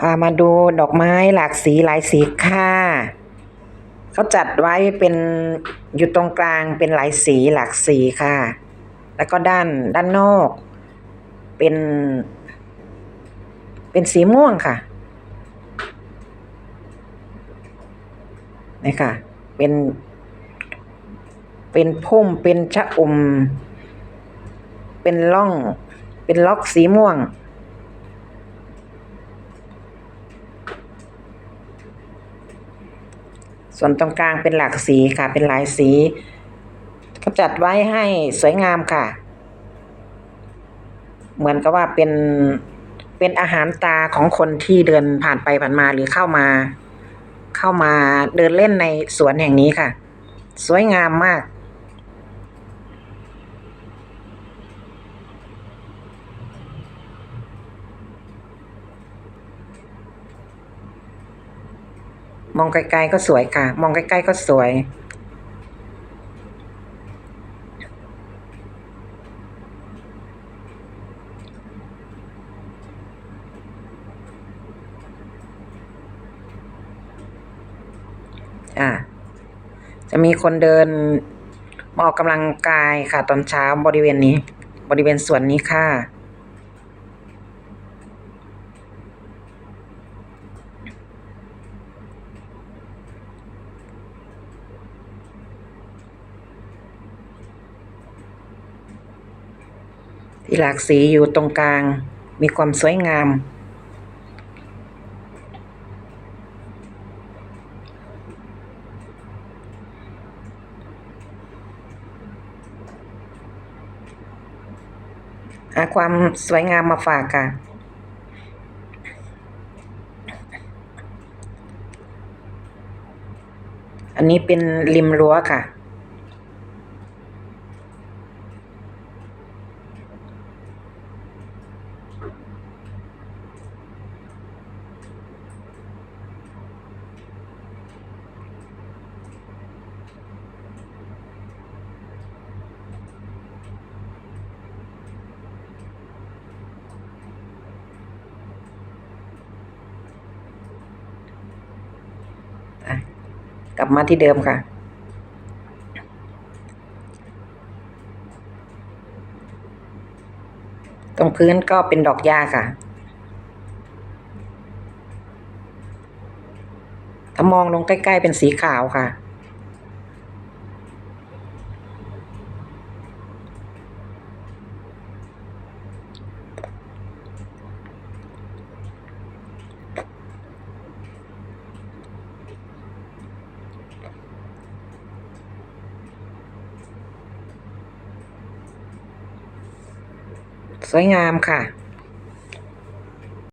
พามาดูดอกไม้หลากสีหลายสีค่ะ เขาจัดไว้เป็นอยู่ตรงกลางเป็นหลายสีหลากสีค่ะ แล้วก็ด้านด้านนอก เป็น เป็นสีม่วงค่ะนี่ค่ะ เป็น เป็นพุ่มเป็นชะอม เป็นร่อง เป็นล็อกสีม่วง ส่วนตรงกลางเป็นหลากสีค่ะ เป็นหลายสีก็จัดไว้ให้สวยงามค่ะ เหมือนกับว่าเป็นเป็นอาหารตาของคนที่เดินผ่านไปผ่านมาหรือเข้ามา เข้ามาเดินเล่นในสวนแห่งนี้ค่ะ สวยงามมาก มองไกลๆก็สวยค่ะ มองใกล้ๆก็สวย อ่า จะมีคนเดินมาออกกำลังกายค่ะ ตอนเช้าบริเวณนี้ บริเวณสวนนี้ค่ะ ที่หลากสีอยู่ตรงกลาง มีความสวยงาม หาความสวยงามมาฝากค่ะอันนี้เป็นริมรั้วค่ะ อะกลับมาที่เดิมค่ะ ตรงพื้นก็เป็นดอกหญ้าค่ะ ถ้ามองลงใกล้ ๆ เป็นสีขาวค่ะ สวยงามค่ะ